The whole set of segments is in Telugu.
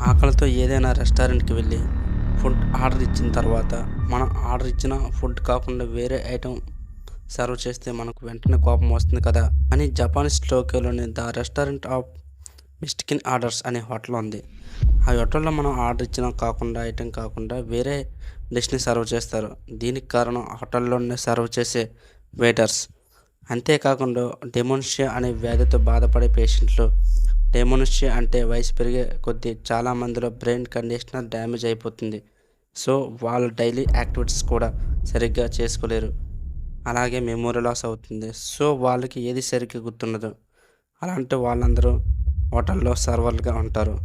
ఆకలితో ఏదైనా రెస్టారెంట్కి వెళ్ళి ఫుడ్ ఆర్డర్ ఇచ్చిన తర్వాత మనం ఆర్డర్ ఇచ్చిన ఫుడ్ కాకుండా వేరే ఐటెం సర్వ్ చేస్తే మనకు వెంటనే కోపం వస్తుంది కదా? అని Japanese టోక్యోలోని the restaurant of mistaken orders అనే హోటల్ ఉంది. ఆ హోటల్లో మనం ఆర్డర్ ఇచ్చిన కాకుండా ఐటెం కాకుండా వేరే డిష్ని సర్వ్ చేస్తారు. దీనికి కారణం హోటల్లోనే సర్వ్ చేసే వెయిటర్స్. అంతేకాకుండా డెమోన్షియా అనే వ్యాధితో బాధపడే పేషెంట్లు డెమోనిషియా అంటే వయసు పెరిగే కొద్దీ చాలా మందిలో బ్రెయిన్ కండిషనర్ డ్యామేజ్ అయిపోతుంది. సో వాళ్ళ డైలీ యాక్టివిటీస్ కూడా సరిగ్గా చేసుకోలేరు. అలాగే మెమొరీ లాస్ అవుతుంది. సో వాళ్ళకి ఏది సరిగ్గా గుర్తుండదు. అలాంటి వాళ్ళందరూ హోటల్లో సర్వర్లుగా ఉంటారు.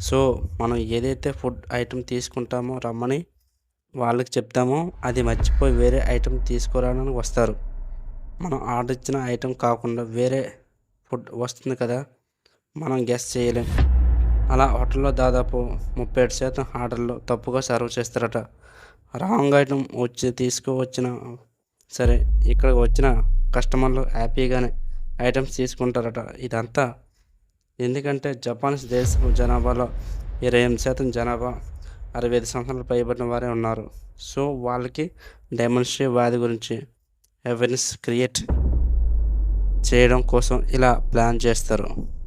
సో మనం ఏదైతే ఫుడ్ ఐటెం తీసుకుంటామో రమ్మని వాళ్ళకి చెప్తామో అది మర్చిపోయి వేరే ఐటెం తీసుకురావడానికి వస్తారు. మనం ఆర్డర్ ఇచ్చిన ఐటెం కాకుండా వేరే ఫుడ్ వస్తుంది కదా మనం గెస్ చేయలేం. అలా హోటల్లో దాదాపు ముప్పై ఏడు శాతం ఆర్డర్లు తప్పుగా సర్వ్ చేస్తారట. రాంగ్ ఐటమ్ వచ్చి తీసుకువచ్చిన సరే ఇక్కడ వచ్చిన కస్టమర్లు హ్యాపీగానే ఐటమ్స్ తీసుకుంటారట. ఇదంతా ఎందుకంటే జపాన్స్ దేశపు జనాభాలో ఇరవై ఎనిమిది శాతం జనాభా అరవై ఐదు సంవత్సరాలు పైబడిన వారే ఉన్నారు. సో వాళ్ళకి డెమోన్స్ట్రే వ్యాధి గురించి అవేర్నెస్ క్రియేట్ చేయడం కోసం ఇలా ప్లాన్ చేస్తారు.